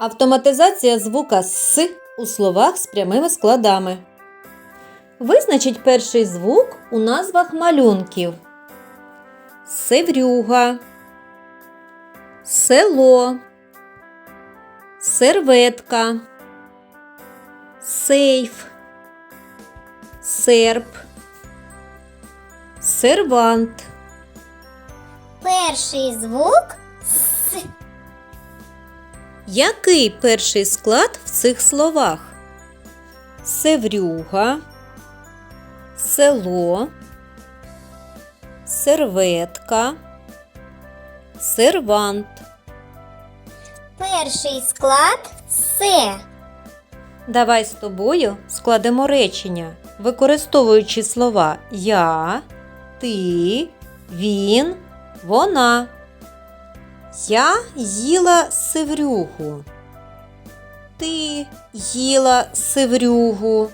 Автоматизація звука С у словах з прямими складами. Визначіть перший звук у назвах малюнків. Севрюга, село, серветка, сейф, серп, сервант. Перший звук С. Який перший склад в цих словах? Севрюга, село, серветка, сервант. Перший склад С. Давай з тобою складемо речення, використовуючи слова я, ти, він, вона. Я їла севрюгу. Ти їла севрюгу.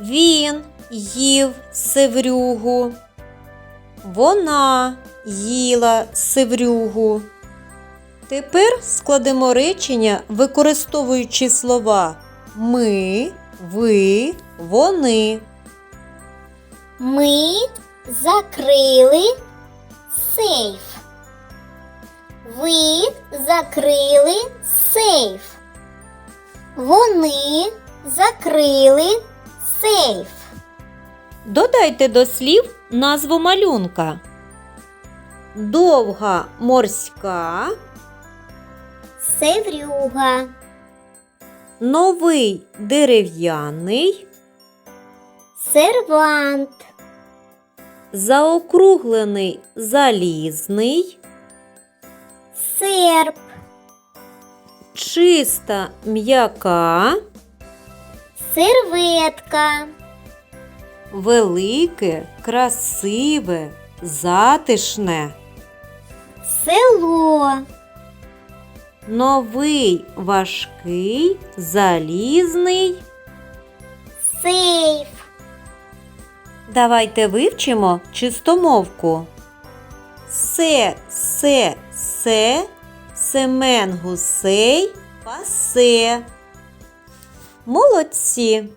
Він їв севрюгу. Вона їла севрюгу. Тепер складемо речення, використовуючи слова ми, ви, вони. Ми закрили сейф. Ви закрили сейф. Вони закрили сейф. Додайте до слів назву малюнка. Довга морська, Севрюга. новий дерев'яний, Сервант. заокруглений залізний, Серп. чиста м'яка, Серветка. велике, красиве, затишне. Село. Новий важкий залізний. Сейф. Давайте вивчимо чистомовку. Се, се, се, Семен гусей, пасе. Молодці!